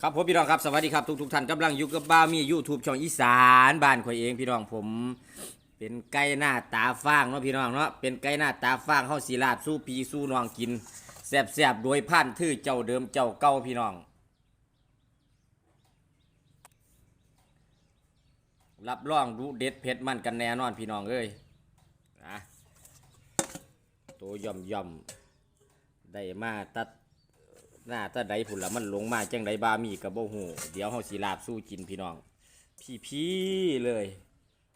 ครับผมพี่น้องครับสวัสดีครับทุกทุกท่านกำลังอยู่กับบ้ามียูทูบช่องอีสานบ้านข่อยเองพี่น้องผม เป็นไก่หน้าตาฟางเนาะพี่น้องเนาะเป็นไก่หน้าตาฟางเฮาสีลาบสู้พีสู้น้องกินแซ่บๆโดยพันธุ์ทื่อเจ้าเดิมเจ้าเก่าพี่น้อง รับรองรู้เด็ดเผ็ดมันกันแน่นอนพี่น้องเอ้ยนะตัวย่อมย่อมได้มาตัด หน้าตาใดผุนละมันลงมาจังใดบามีกับโบหูเดี๋ยวเฮาสิลาบสู้กินพี่น้อง พี่พี่เลย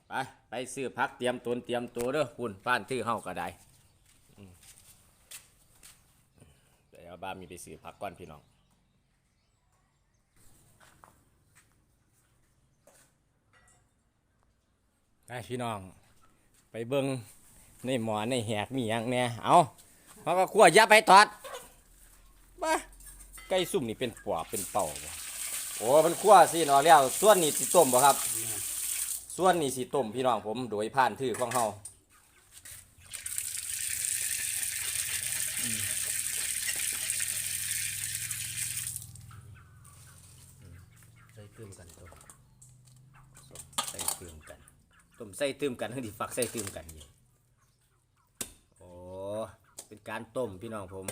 ไปไปซื้อพักเตรียมตนเตรียมตัวเด้อคุณฟ้านทื่อเฮาก็ได้เดี๋ยวบามีไปซื้อพักก่อนพี่น้องไปพี่น้อง ไปเบิ่งในหมอนในแหกมีหยังแหน่เอาเขาก็ขั่วอยาไปทอดบ้า ไก่ซุ่มนี่เป็นปอบเป็นเป่าบ่โอ้มันคั่วสิเนาะแล้ว ส่วนนี้สิต้มบ่ครับ ส่วนนี้สิต้มพี่น้องผมโดยผ่านทื่อของเฮาใส่ตื้มกันตัวใส่ตื่มกันต้มใส่ตื่มกันทั้งที่ฝักใส่ตื่มกันอยู่โอ้เป็นการต้มพี่น้องผม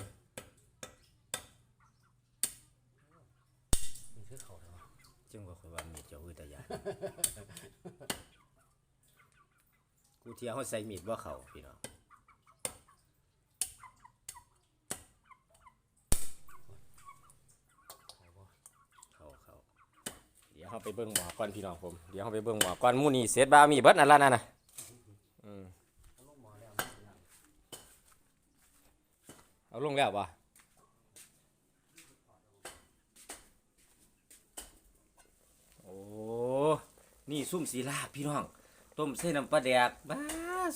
นี่คือเขาเหรอ จึงว่าคนว่ามีเจ้าอือตายาน กูเทียเฮาใส่มีดบ่าเขาพี่น้องเขาเขาเดี๋ยวเฮาไปเบิ่งหมอก่อนพี่น้องผม เดี๋ยวเฮาไปเบิ่งหมอก่อนมูนี้เสร็จบ่ามีเบิดนั่นละนั่นนะอืมเขาลงหมอแล้ววบ่โอ้ นี่ซุ่มสีลาบพี่น้อง ต้มเส้นน้ำปลาแดกบ้า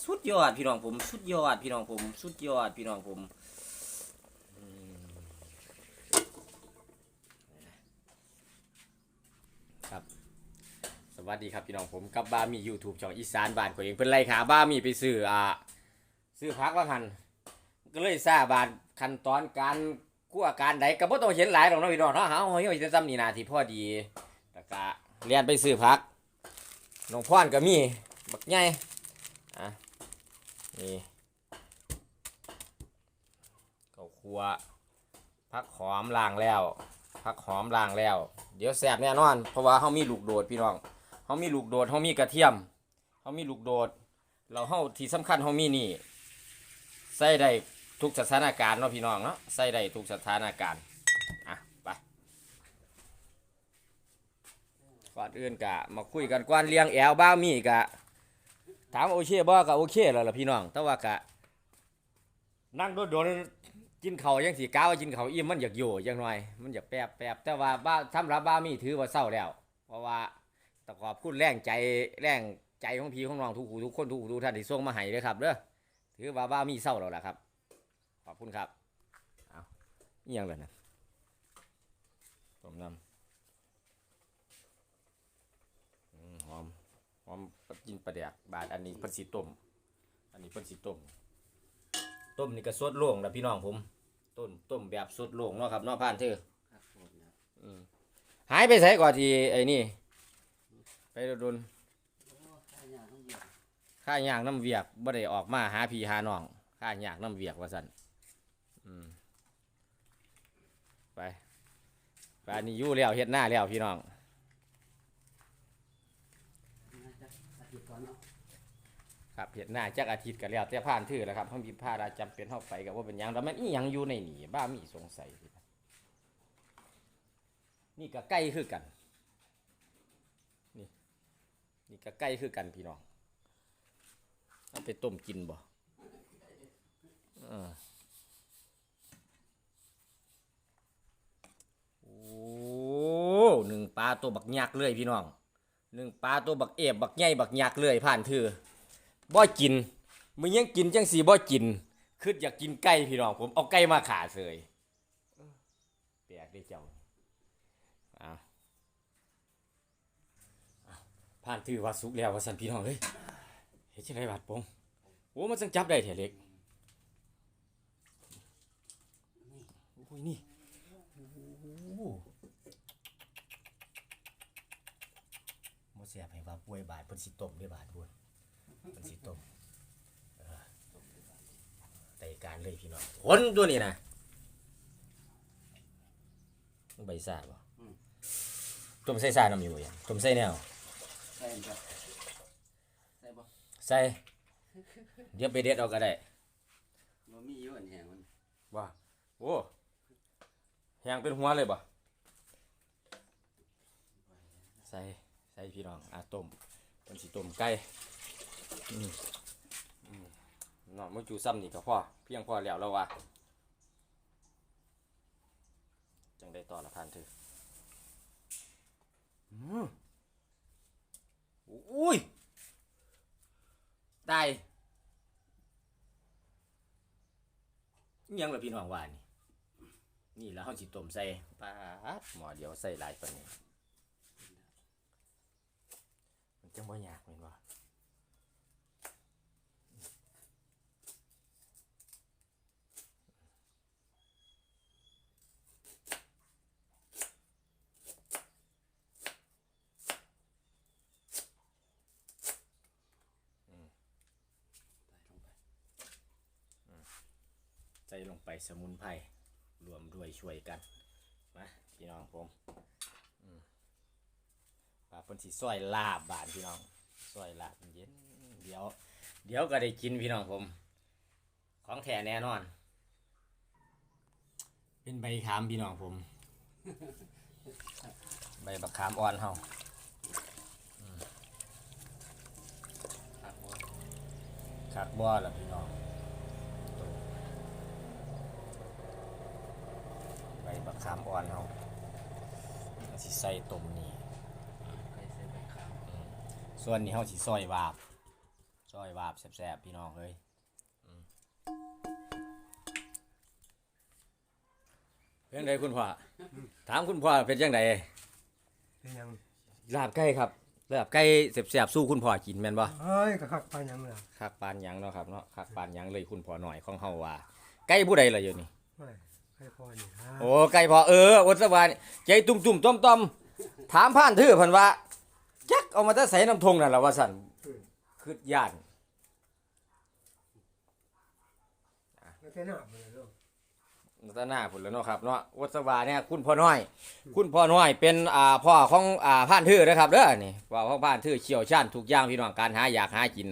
สุดยอดพี่น้องผม สุดยอดพี่น้องผม สุดยอดพี่น้องผมครับ สวัสดีครับพี่น้องผมกับบ้ามี YouTube ช่องอีสานบ้านของเองเป็นไรขาบ้ามีไปซื้ออ่าซื้อพักว่าหันก็เลยทราบบานขั้นตอนการคั่วการใดก็บ่ต้องเห็นหลายหรอกเนาะพี่น้องเนาะเฮาเฮาเฮ็ดซ้ำนี่นาที่พอดีแล้วก็เรียนไปซื้อผัก น้องพรก็มี บักใหญ่อะนี่ข้าวคั่วผักหอมล้างแล้วผักหอมล้างแล้ว เดี๋ยวแซบแน่นอน เพราะว่าเฮามีลูกโดดพี่น้องเฮามีลูกโดดเฮามีกระเทียมเฮามีลูกโดด เราเฮาที่สำคัญเฮามีนี่ใส่ได้ทุกสถานการณ์เนาะพี่น้องเนาะใส่ได้ทุกสถานการณ์อะไป ก่อนอื่นกะมาคุยกันก่อนเลี้ยงแอลบ้ามีกะ ถามโอเคบ่ก็โอเคแล้วล่ะพี่น้อง แต่ว่ากะ นั่งโดนๆกินเขาวยังสีก้าวกินเขาวอิ่มมันอยากอยู่จังหน่อย มันอยากแป๊บแปบแต่ว่าบ้าทำรับบ้ามีถือว่าเศร้าแล้ว เพราะว่าแตะขอบคุณแรงใจแรงใจของพี่ของน้องทุกทุกคนทุกทุกท่านที่ส่งมาให้เลยครับเด้อถือว่าว่ามีเศร้าแล้วล่ะครับ ขอบคุณครับ เอาอียังเลยนะต้มนำอืมหอม ห อมกินปลาแดกบาดอันนี้เพิ่นสิต้ม อันนี้เพิ่นสิต้ม ต้มนี่ก็สดโล่งแล้วพี่น้องผม ต้มต้มแบบสดโล่งเนาะครับเนาะผ่านเธอครับผมนะหายไปไสก่อนที่ไอ้นี่ ไปโดนโอ้ข้าวยางต้องเหยียบข้าย่างน้ำเวียกบ่ได้ออกมาหาพี่หาน้องข้าย่างน้ำเวียกว่าซั่นอืมไปไปอันนี้อยู่แล้วเฮ็ดหน้าแล้วพี่น้อง น่าจะอาทิตย์ก่อน เนาะครับเฮ็ดหน้าจักอาทิตย์ก็แล้วแต่ผ่านถือแล้วครับเฮามีพาดาจำเป็นเฮาไปก็บ่เป็นหยังแล้วมันอีหยังอยู่ในนี่บ้ามีสงสัย นี่ก็ใกล้คือกัน นี่ นี่ก็ใกล้คือกันพี่น้องเอาไปต้มกินบ่เออโอ้หนึ่งปลาตัวบักยักษ์เลยพี่น้อง หนึ่งปลาตัวบักเอฟบักใหญ่บักยักเลยผ่านเธอบ่กินมึงยังกินจังสีบ่กินคืออยากกินไก่พี่น้องผมเอาไก่มาขาเสยแปลกได้เจ้าอาวอ้าวผ่านถือว่าสุกแล้วว่าสันพี่น้องเฮ้ยเฮ็ดจังไดบาดปงโอ้มันจังจับได้แท้เล็กโอ้ยนี่ โอ้ ป่วยบาดเพิ่นสิต้มด้วยบาดพุ่นเพิ่นสิต้มเออแต่การเลยพี่น้องผลตัวนี้นะใบซ่าบ่ต้มใส่ซ่าน้ำอยู่ยังต้มใส่แนวใส่จ้ะใส่บ่ใส่เดี๋ยวไปเด็ดเอาก็ได้บ่มีอยู่อันแหงมันว่าโอ้แหงเป็นหัวเลยบ่ใส่ ใส่พี่น้องอะต้มมันสิต้มไก่อืมอืมเนาะมื้อจูซ้ำนี่ก็พอเพียงพอแล้วแล้วว่ะจังได้ต่อละพันถอะอืมอุ้ยตายยังล่ะพี่น้องว่านี่นี่แล้วเฮาสิต้มใส่ปาดหมอเดียวใส่หลายปานนี้ บ่ยากแม่นบ่ใส่ลงไปสมุนไพรรวมด้วยช่วยกัน มา พี่น้องผม เพิ่นสิซอยลาบบานพี่น้องซอยลาบเย็นเดี๋ยว เดี๋ยวก็ได้กินพี่น้องผม ของแท้แน่นอน เป็นใบขามพี่น้องผม ใบบักขามอ่อนเฮาครับบ่คักบ่ล่ะพี่น้องใบบักขามอ่อนเฮาสิใส่ต้มนี่ ใครใส่ใบขาว ส่วนนี้เฮาสิซอยวาบซอยวาบแซ่บๆพี่น้องเอ้ยอืมเป็นจังไดคุณพ่อถามคุณพ่อเป็นจังไดเป็นหยังลาบไก่ครับลาบไก่แซ่บๆสู้คุณพ่อกินแม่นบ่เฮ้ยก็คักไปหยังล่ะคักปานหยังเนาะครับเนาะคักปานหยังเลยคุณพ่อหน่อยของเฮาว่าไก่ผู้ใดล่ะอยู่นี่ไม่ให้พอนี่ฮะโอ้ไก่พ่อเอออดสวานี่ใจตุ่มๆต้มๆถามผ่านทื่อเพิ่นว่า จักเอามาแต่ใส่น้ำทงนั่นล่ะว่าซั่นคือย่านไม่ใช่หน้ามันเลยลูกนัตนาพุ่นแล้วเนาะครับเนาะวัดสวาเนี่ยคุณพ่อน้อย คุณพ่อน้อยเป็นอ่าพ่อของอ่าผ่านทื่อนะครับเด้อนี่ว่าของผ่านทื่อเขียวชาญทุกอย่างพี่น้องการหาอยากหากิน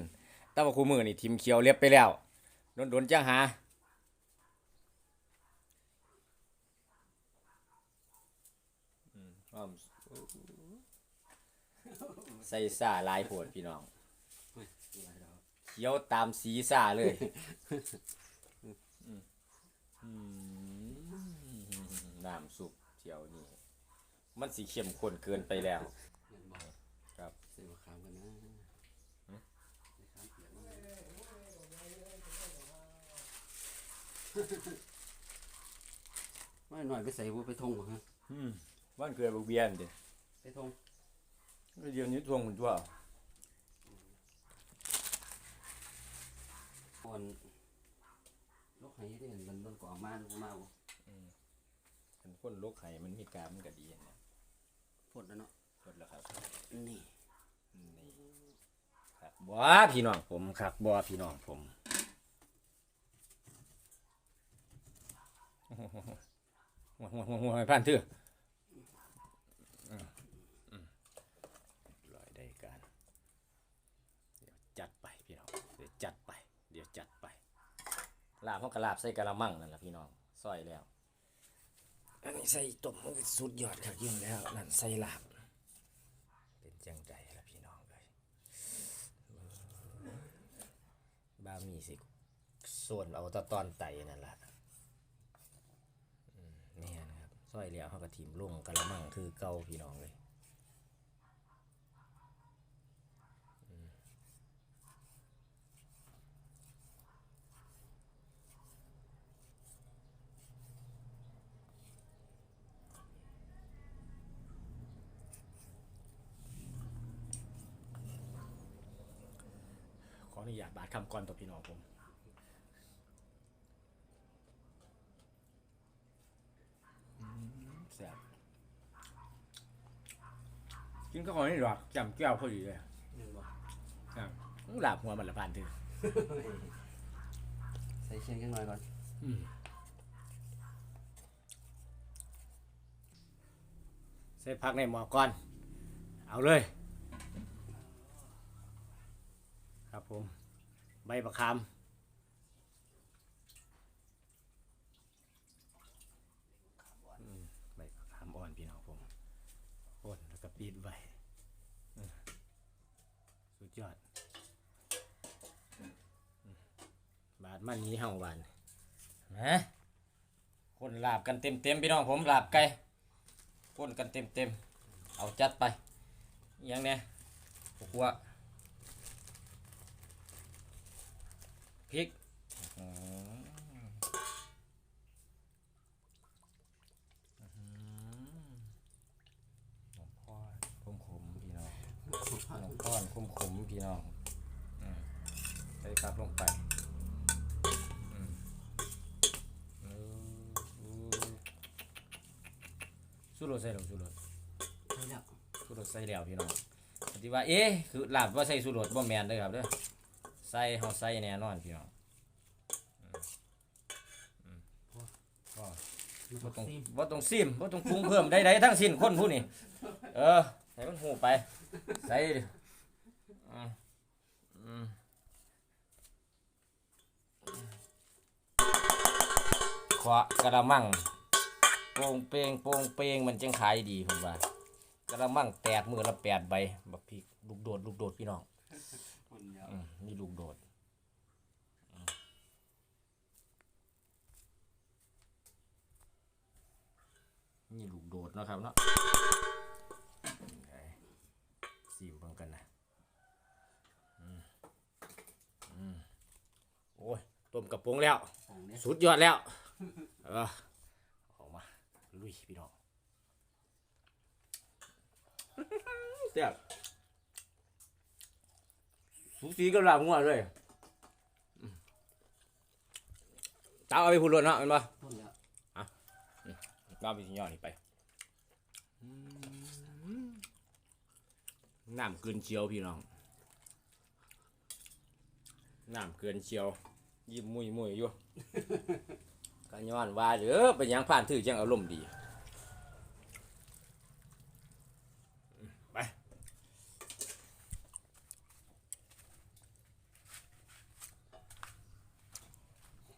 แต่ว่าคู่มือนี่ทิมเขียวเรียบไปแล้วโดนๆจังหาอืมอ้อม ใส่ซ่าหลายโพดพี่น้องดูให้เราเขียวตามสีซ่าเลยอืมน้ำซุปเจียวนี่ มันสีเข้มข้นเกินไปแล้วเงินบ่ครับใส่ใบขาวกันนะใบขาวเปียกมันไม่หน่อยไปใส่บ่ไปทงบ่ฮะอืมบ้านเกลือบุกเบียนเด้ไปทง เดี๋ยวนี้ทวงหุ่นตัวอ่อนลูกไหได้เห็นมันมันก่อมาลงมาบ่เป็นคนโรคไห้มันมีกามมันก็ดีนะพดแล้วเนาะกดแล้วครับนี่นี่ครับบ่พี่น้องผมครับบ่พี่น้องผมหัวหัวหัวหัวผ่านเถื่ออืมอืมลอยได้การเดี๋ยวจัดไปพี่น้องเดี๋ยวจัดไป เดี๋ยวจัดไป ลาบเขากระลาบใส่กะละมังนั่นแหละพี่น้องซอยแล้ว อันนี้ใส่ต้มมันก็สุดยอดครับยิ่งแล้วนั่นใส่ลาบ เป็นจังใจละพี่น้องเลยบ้ามีสิส่วนเอาตะตอนไตนั่นแหละนี่นะครับซอยแล้วเขาก็ทีมลงกะละมังคือเก่าพี่น้องเลยอืมขออนุญาตบาดคำก่อนต่อพี่น้องผมอืมแซ่บกิน ข้าวนี่หรอกจำแก้วพอดีเลยอหลาบหัวมันละผ่านถือใส่เชียงกันหน่อยก่อนใส่พักในหมอก่อน เอาเลย ครับผม ใบประคามอืมใบประคามอ่อนพี่น้องผมอ่อนแล้วก็ปีดไว้อืมสุดยอดอืมบา ดมันนี้เฮาหวานนะคนลาบกันเต็มเต็มพี่น้องผมลาบไก่คนกันเต็มเต็มเอาจัดไปยังเนี่ยพวกว่าพริกอื้อหืออื้อหือหลวงพ่อขมขมๆพี่น้องหลวงพ่อขมขมๆพี่น้องอืมใส่กลับลงไปอืมเออเออสู้ รสใส่หรอสู้รสใช่แล้วสูรสใส่แล้วพี่น้องที่ว่าเอ๊ะคือลาบว่าใส่สูรสบ่แม่นเด้อครับเด้อใส่เฮาใส่แน่นอนพี่น้องอืมอืมพอมันบ่ต้ต้อองงซีมบ่ต้องซิมบ่ต้องปรุงเพิ่มใดๆทั้งสิ้นคนผู้นี่เออให้มันหูไป ใส่ดิอืมอืมขวะกระมัง โป่งเปงโป่งเปงมันจึงขายดีผมว่ากระมังแตกมือละแปดใบบักพริกลูกโดดลูกโดดพี่น้องคนยาวอืมนี่ลูกโดดอืมนี่ลูกโดดเนาะครับเนาะไหนสีมเบิ่งกันนะอืมอืมโอ้ยต้มกระปงแล้วของเนี้ยสุดยอดแล้วเออออกมา ลุยพี่น้องเสียบสูสีกับลาบงัวเลยอืมตามเอาไปพูดรถเนาะเห็นปะต้นแล้วตามไปสิยอดนี่ไปอืมน้ำเกินเชียวพี่น้องน้ำเกินเชียวยิ้มมุยมุยอยู่ กันย้อนว่าเด้อเป็นยังผ่านถือจังอารมณ์ดีไป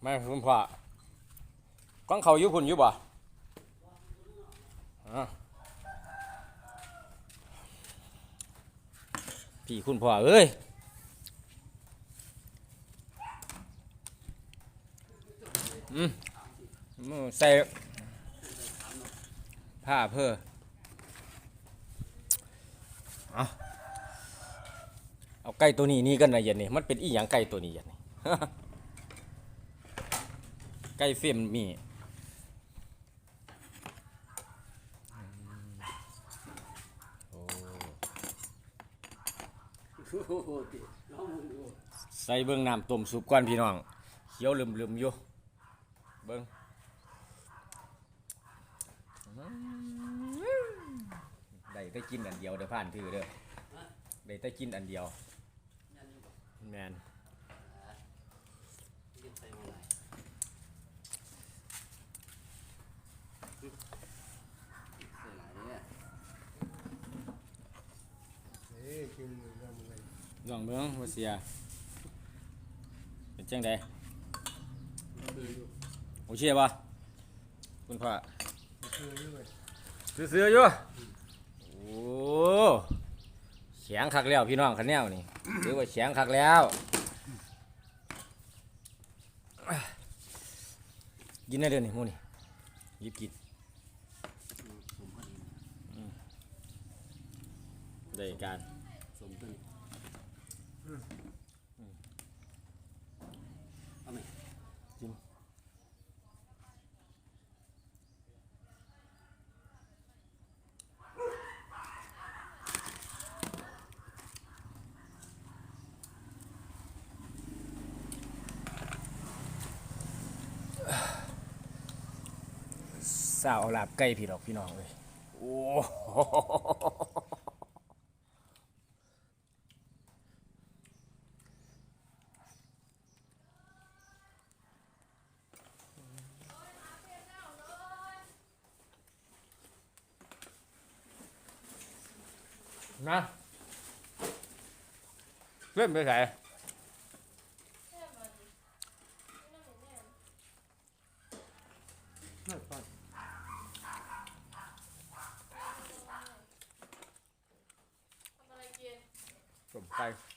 ม่คุณพ่อก้องเขาอยู่พุ่นอยู่บ่อะพี่คุณพ่อเอ้ยอืม มือใส่ผ้าเพื่อเอาเอาไก่ตัวนี้นี่กันนะเย็นนี่มันเป็นอีหยังไก่ตัวนี้เย็นนี่ไก่เฟรมมีอืมโอ้โอ้โหติลองมึงดูใส่เบิ้งน้ำต้มซุปก่อนพี่น้องเขียวลืมๆอยู่เบิ้งอื้อ ได้กินอันเดียวเดี๋ยวผ่านถือเด้อได้แต่กินอันเดียวแมนลองเมืองวสเซียเป็นเจังไดโอเคปะคุณพ่อซื้ออยู่ เสียงคักแล้วพี่น้องคันแนวนี่ถือว่าเสียงคักแล้วกินได้เดือนนี่มูนี่ยิบกินอืมสมพอดีนะได้การ สาวเอาลาบใกล้พี่รอกพี่น้องเลยโอ้นะเล่นไปไหน ไป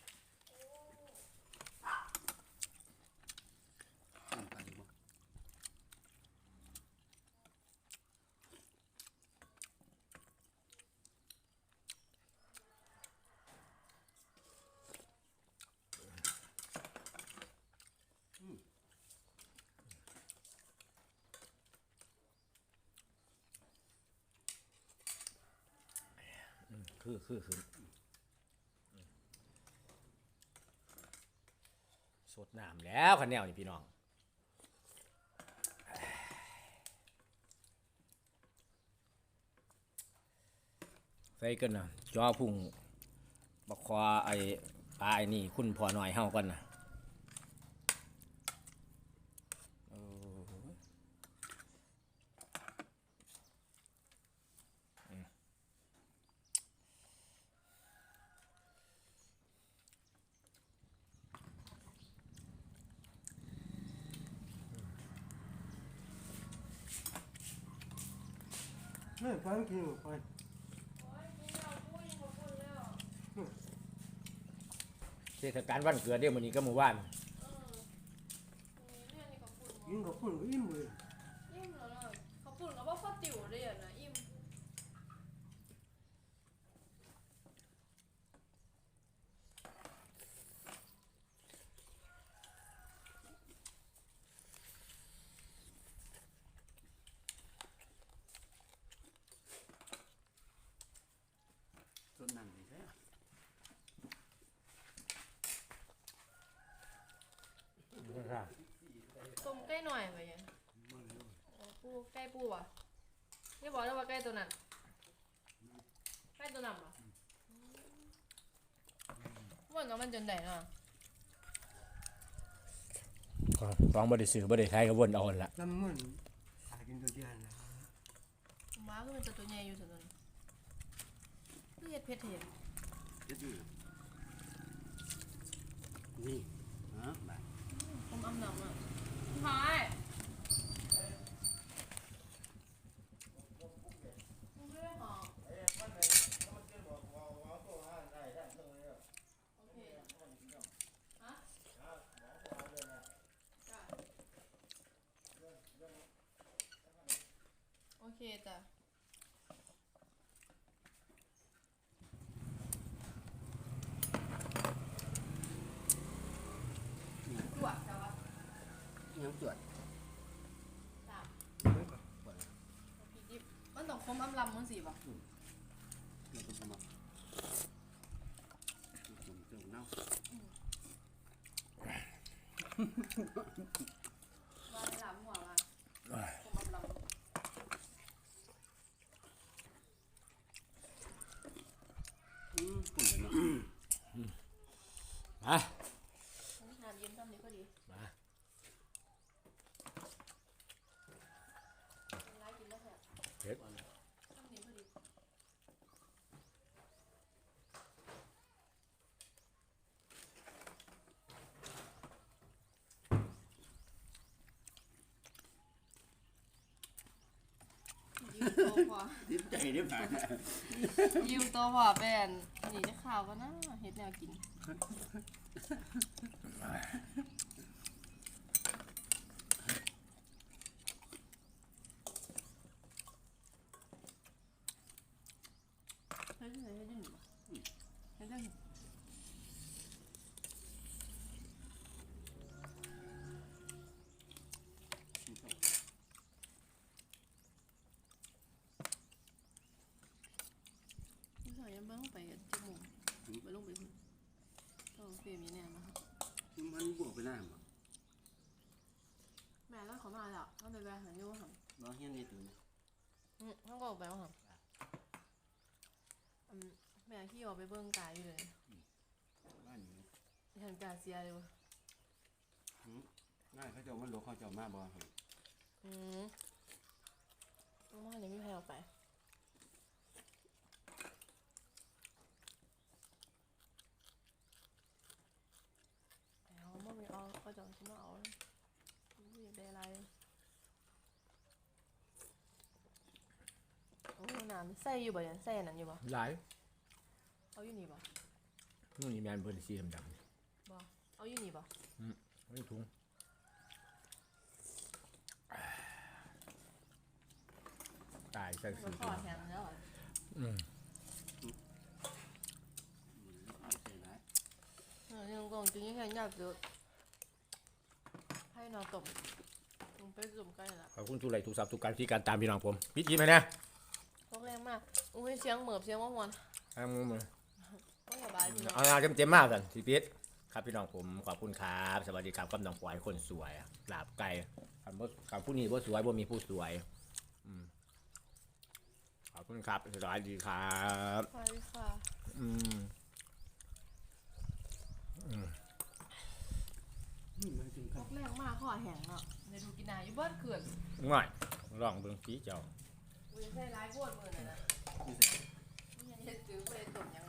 คือคือคือสด น้ำแล้วคันแนวนี่พี่น้องใส่กันนะจอพุ่งบักคอไอ้ปลาไอ้นี่ คุณพอหน่อยเฮากันนะโอ้ยอืม นั่นฟังกินไปเทศกาลวันเกิดเดี๋ยวมันนี้ก็มื้อวานกินกับปุ่นก็อิ่มเลย อิ่มแล้วเนาะเขาปุ่นกับว่าข้าวติ๋วได้อะนะอิ่ม ต้นนั่งนี่แท้ ต้มใกล้หน่อยไปยังโอ้ปูใกล้ปูวะนี่บอกแล้วว่าใกล้ตัวนั้นใกล้ตัวนั้นเหรอมันกับมันจนไหนเนาะก็ฟ้องบ่ได้ซื้อบ่ได้ขายก็วนเอาหั่นละลำมันหากินตัวเดียวนะม้าก็มันจะตัวใหญ่อยู่สุดเลยคือเห็ดเผ็ดเห็ดเฮ็ดอยู่นี่ฮะบาดผมอำหนำอะหายมึงไม่ได้หอมโอเคฮะจ้ะโอ เคจ้ะจวดจ้ะวะยังจวดจ้ะไม่ก่อนบ่ล่ะพริกดิบมันต้องคมอำลำมั้งสิบ่ะเราต้องเอามาจุ่มเจ้าเน่าว่าในหลามหัวว่าคมอำลำ อืมปุ่นเลยเนาะ มา น้ำเย็นต้มนี้ก็ดีมาร้ายกินแล้วแซ่บเผ็ด ต้มนี้ก็ดี ยืมโตพอ ติดใจได้ผ่านยืมตัวพอเป็นนี่จะข่าวก็นะเฮ็ดแนวกิน เฮ้ยเฮ้ยเฮ้ยเฮ้ยเฮ้ยเฮ้ยผู้ชายยังเบิ่งไปกันจมูก ไปลงไปพุ่นต้องเฟรมนี้แน่นะครับมันบวกไปหน้าบ่แม่ก็เขามาแล้วต้องไปแวะหาโย่หังบ่เฮียนนี่ตัวนี้อืมต้องก็ออกไปว่าหังอืมแม่ขี้ออกไปเบิ่งกายอยู่เลยบ้านอยู่เห็นกาเซียเลยวะง่ายเขาเจ้ามันหลกเขาเจ้ามาบ่ครับอืมต้องว่าเนี่ยไม่แพ้ออกไป ใส่อยู่บ่ยังใส่อันนั้นอยู่บ่หลายเอาอยู่นี่บ่นู่นนี่แมนเพิ่นสีดำเอาอยู่นี่บ่ๆนี่ถุงตายใส่มัสีนขอแทนแล้วเหรออืมไม่ใช่ไรเออยังกงจริงๆแค่อยากเจอให้นอนตบมึงไปสุ่มใกล้ละ ขอบคุณทุกไลค์ทุกซับทุกการที่การตามพี่น้องผมพิจิตรไหมเนี่ยพวกแรง มากอุ้ยเสียงเหมือบเสียงว่ามวนเอามือมือต้องสบายพี่น้องเอาเอาเต็มๆมากกันสิพิษครับพี่น้องผมขอบคุณครับสวัสดีครับกับน้องปอยคนสวยลาบไก่คำว่าคำผู้นี้ว่าสวยว่ามีผู้สวยอืมขอบคุณครับสวัสดีครับไปค่ะอืมนี่มันถึงพกับวกแรงมากข้อแห้งเนาะในดูกินนาอยู่บ้านเขื่อนง่ายลองเบิ่งพี่เจ้า กูจะใส่ร้ายโพดมือน่ะนะนี่ไม่ยังเฮ็ดจื้อไปตบยัง